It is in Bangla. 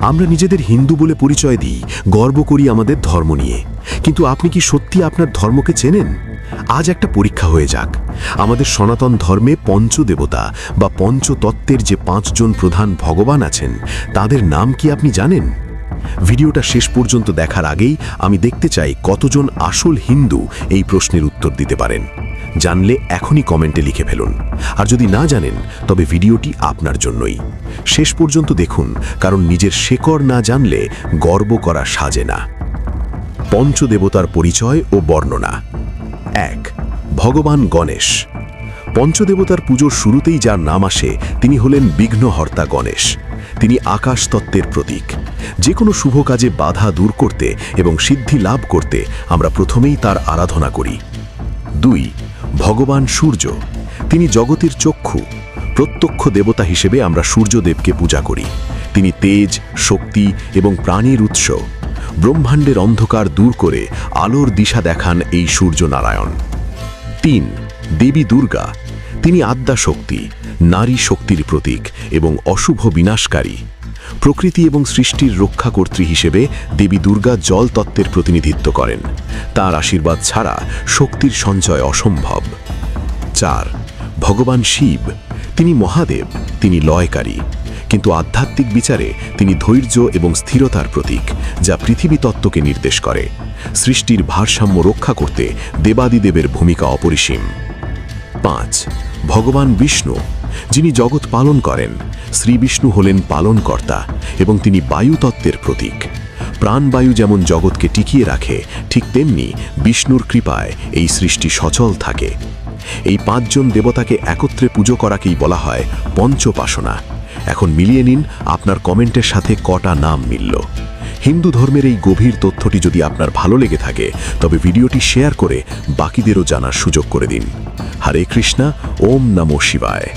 আমরা নিজেদের হিন্দু বলে পরিচয় দিই, গর্ব করি আমাদের ধর্ম নিয়ে। কিন্তু আপনি কি সত্যি আপনার ধর্মকে চেনেন? আজ একটা পরীক্ষা হয়ে যাক। আমাদের সনাতন ধর্মে পঞ্চদেবতা বা পঞ্চতত্ত্বের যে পাঁচজন প্রধান ভগবান আছেন, তাদের নাম কি আপনি জানেন? ভিডিওটা শেষ পর্যন্ত দেখার আগেই আমি দেখতে চাই কতজন আসল হিন্দু এই প্রশ্নের উত্তর দিতে পারেন। জানলে এখনই কমেন্টে লিখে ফেলুন। আর যদি না জানেন, তবে ভিডিওটি আপনার জন্যই। শেষ পর্যন্ত দেখুন, কারণ নিজের শেকড় না জানলে গর্ব করা সাজে না। পঞ্চদেবতার পরিচয় ও বর্ণনা। এক, ভগবান গণেশ। পঞ্চদেবতার পুজোর শুরুতেই যার নাম আসে, তিনি হলেন বিঘ্নহর্তা গণেশ। তিনি আকাশ তত্ত্বের প্রতীক। যে কোনো শুভ কাজে বাধা দূর করতে এবং সিদ্ধি লাভ করতে আমরা প্রথমেই তার আরাধনা করি। দুই ভগবান সূর্য। তিনি জগতের চক্ষু, প্রত্যক্ষ দেবতা হিসেবে আমরা সূর্যদেবকে পূজা করি। তিনি তেজ, শক্তি এবং প্রাণীর উৎস। ব্রহ্মাণ্ডের অন্ধকার দূর করে আলোর দিশা দেখান এই সূর্য নারায়ণ তিন, দেবী দুর্গা। তিনি আদ্যা শক্তি, নারী শক্তির প্রতীক এবং অশুভ বিনাশকারী। প্রকৃতি এবং সৃষ্টির রক্ষাকর্ত্রী হিসেবে দেবী দুর্গা জল তত্ত্বের প্রতিনিধিত্ব করেন। তার আশীর্বাদ ছাড়া শক্তির সঞ্চয় অসম্ভব। চার, ভগবান শিব। তিনি মহাদেব, তিনি লয়কারী। কিন্তু আধ্যাত্মিক বিচারে তিনি ধৈর্য এবং স্থিরতার প্রতীক, যা পৃথিবী তত্ত্বকে নির্দেশ করে। সৃষ্টির ভারসাম্য রক্ষা করতে দেবাদিদেবের ভূমিকা অপরিসীম। পাঁচ, ভগবান বিষ্ণু। যিনি জগৎ পালন করেন শ্রী বিষ্ণু হলেন পালনকর্তা এবং তিনি বায়ুতত্ত্বের প্রতীক। প্রাণবায়ু যেমন জগৎকে টিকিয়ে রাখে, ঠিক তেমনি বিষ্ণুর কৃপায় এই সৃষ্টি সচল থাকে। এই পাঁচজন দেবতাকে একত্রে পুজো করাকেই বলা হয় পঞ্চপাসনা। এখন মিলিয়ে নিন, আপনার কমেন্টের সাথে কটা নাম মিলল। হিন্দু ধর্মের এই গভীর তথ্যটি যদি আপনার ভালো লেগে থাকে, তবে ভিডিওটি শেয়ার করে বাকিদেরও জানার সুযোগ করে দিন। হরে কৃষ্ণা, ওম নমো শিবায়।